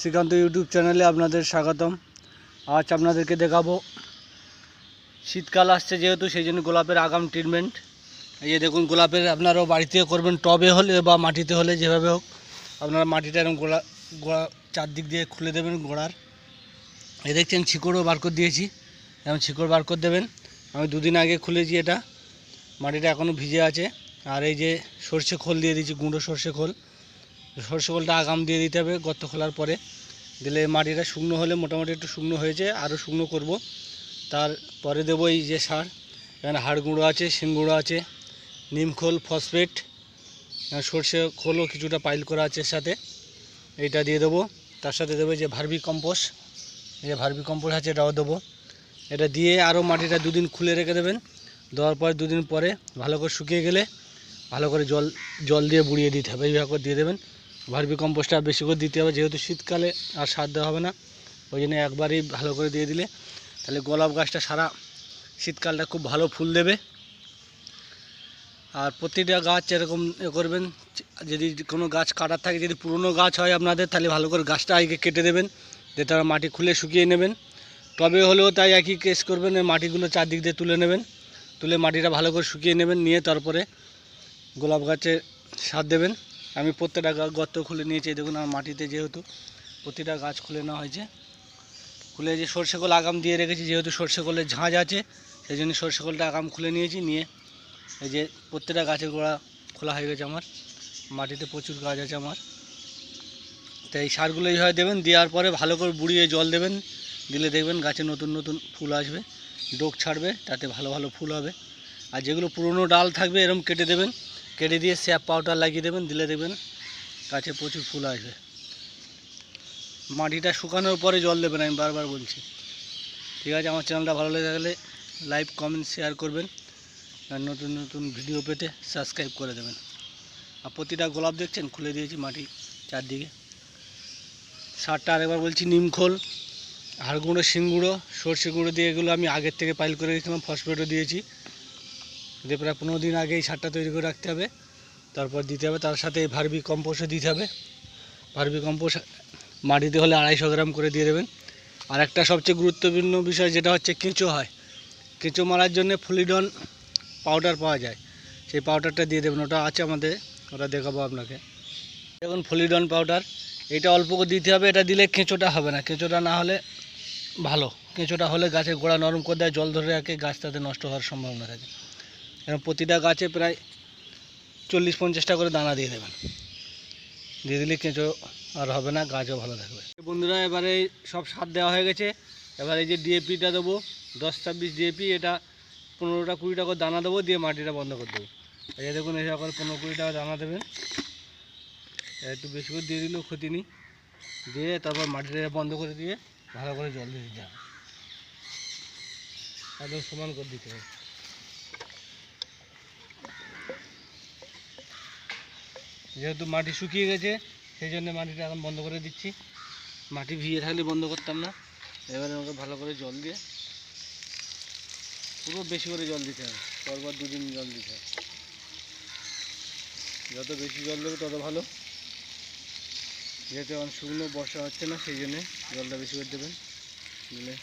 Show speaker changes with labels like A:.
A: Srikanta YouTube চ্যানেলে আপনাদের স্বাগতম। আজ আপনাদেরকে দেখাবো, শীতকাল আসছে যেহেতু সেই জন্য গোলাপের আগাম ট্রিটমেন্ট এই যে দেখুন, গোলাপের আপনারাও বাড়িতে করবেন, টবে হলে বা মাটিতে হলে যেভাবে হোক, আপনারা মাটিটা এরকম গোলা গোড়া চারদিক দিয়ে খুলে দেবেন গোড়ার। এই দেখছেন, শিকড়ও বার করে দিয়েছি। যেমন শিকড় বার করে দেবেন। আমি দুদিন আগে খুলেছি এটা। মাটিটা এখনও ভিজে আছে। আর এই যে সর্ষে খোল দিয়ে দিয়েছি, গুঁড়ো সর্ষে খোল। সর্ষে খোলটা আগাম দিয়ে দিতে হবে গর্ত খোলার পরে। দিলে মাটিটা শুকনো হলে মোটামুটি একটু শুকনো হয়েছে আরও শুকনো করব। তারপরে দেবো এই যে সার। এখানে হাড় গুঁড়ো আছে, শিং গুঁড়ো আছে নিমখোল ফসফেট সর্ষে খোলও কিছুটা পাইল করা আছে সাথে। এইটা দিয়ে দেবো। তার সাথে দেবো যে ভার্মি কম্পোস্ট। যে ভার্মি কম্পোস্ট আছে, এটাও দেবো। এটা দিয়ে আরও মাটিটা দুদিন খুলে রেখে দেবেন। দেওয়ার পরে দুদিন পরে ভালো করে শুকিয়ে গেলে ভালো করে জল জল দিয়ে বুড়িয়ে দিতে হবে। এইভাবে দিয়ে দেবেন। ভার্মি কম্পোস্টটা বেশি করে দিতে হবে, যেহেতু শীতকালে আর সার দেওয়া হবে না, ওই জন্য একবারই ভালো করে দিয়ে দিলে। তাহলে গোলাপ গাছটা সারা শীতকালটা খুব ভালো ফুল দেবে। আর প্রতিটা গাছ এরকম করবেন, যদি কোনো গাছ কাটার থাকে, যদি পুরনো গাছ হয় আপনাদের, তাহলে ভালো করে গাছটা আগে কেটে দেবেন দিয়ে তারা মাটি খুলে শুকিয়ে নেবেন। টবে হলেও তাই একই কেস করবেন মাটিগুলো চারদিক দিয়ে তুলে নেবেন, তুলে মাটিটা ভালো করে শুকিয়ে নেবেন, নিয়ে তারপরে গোলাপ গাছে সার দেবেন। আমি প্রত্যেকটা গা- গর্ত খুলে নিয়েছি দেখুন আমার মাটিতে যেহেতু প্রতিটা গাছ খুলে নেওয়া হয়েছে। খুলে যে সর্ষে কল আগাম দিয়ে রেখেছি, যেহেতু সর্ষে কলের ঝাঁঝ আছে, সেই জন্য সর্ষে কলটা আগাম খুলে নিয়েছি, নিয়ে এই যে প্রত্যেকটা গাছের গোড়া খোলা হয়ে গেছে আমার, মাটিতে প্রচুর গাছ আছে আমার। তো এই সারগুলো এইভাবে দেবেন, দেওয়ার পরে ভালো করে বুড়িয়ে জল দেবেন, দিলে দেখবেন গাছে নতুন নতুন ফুল আসবে, ডোক ছাড়বে, তাতে ভালো ভালো ফুল হবে। আর যেগুলো পুরনো ডাল থাকবে এরকম কেটে দেবেন কেটে দিয়ে স্যাপ পাউডার লাগিয়ে দেবেন, দিলে দেখবেন গাছে প্রচুর ফুল আসবে। মাটিটা শুকানোর পরে জল দেবেন, আমি বারবার বলছি। ঠিক আছে, আমার চ্যানেলটা ভালো লেগে থাকলে লাইক কমেন্ট শেয়ার করবেন। আর নতুন নতুন ভিডিও পেতে সাবস্ক্রাইব করে দেবেন। আর প্রতিটা গোলাপ দেখছেন, খুলে দিয়েছি মাটি চারদিকে। সারটা আরেকবার বলছি, নিম খোল হাড় গুঁড়ো, শিং গুঁড়ো, সর্ষে গুঁড়ো দিয়ে এগুলো আমি আগের থেকে পাইল করে রেখেছিলাম ফসফেটও দিয়েছি। দিয়ে প্রায় পনেরো দিন আগে এই সারটা তৈরি করে রাখতে হবে। তারপর দিতে হবে, তার সাথে ভার্মি কম্পোস্টও দিতে হবে। ভার্মি কম্পোস্ট মাটিতে হলে আড়াইশো গ্রাম করে দিয়ে দেবেন। আর একটা সবচেয়ে গুরুত্বপূর্ণ বিষয় যেটা হচ্ছে কেঁচো হয়। কেঁচো মারার জন্য ফ্লিডন পাউডার পাওয়া যায়। সেই পাউডারটা দিয়ে দেবেন, ওটা আছে আমাদের, ওটা দেখাবো আপনাকে। দেখুন ফ্লিডন পাউডার, এটা অল্প করে দিতে হবে, এটা দিলে কেঁচোটা হবে না। কেঁচোটা না হলে ভালো। কেঁচোটা হলে গাছের গোড়া নরম করে দেয়, জল ধরে রাখে গাছ তাতে নষ্ট হওয়ার সম্ভাবনা থাকে। এবং প্রতিটা গাছে প্রায় চল্লিশ পঞ্চাশটা করে দানা দিয়ে দেবেন। দিয়ে দিলে কেঁচো আর হবে না, গাছও ভালো থাকবে। বন্ধুরা, এবারে সব সার দেওয়া হয়ে গেছে। এবার এই যে ডিএপিটা দেবো, দশ ছাব্বিশ ডিএপি এটা পনেরোটা কুড়িটা করে দানা দেবো, দিয়ে মাটিটা বন্ধ করে দেবো। এই যে দেখুন এসে করে পনেরো কুড়ি টাকা দানা দেবেন। একটু বেশি করে দিয়ে দিলেও ক্ষতি নেই। দিয়ে তারপর মাটিটা বন্ধ করে দিয়ে ভালো করে জল দিয়ে দিতে হবে। সমান করে দিতে হবে। যেহেতু মাটি শুকিয়ে গেছে, সেই জন্য মাটিটা এখন বন্ধ করে দিচ্ছি। মাটি ভিজে থাকলে বন্ধ করতাম না। এবারে আমাকে ভালো করে জল দিয়ে পুরো বেশি করে জল দিতে হবে। পরপর দুদিন জল দিতে হবে। যত বেশি জল দেবে তত ভালো। যেহেতু এখন শুকনো বর্ষা হচ্ছে না, সেই জন্যে জলটা বেশি করে দেবেন। দিলে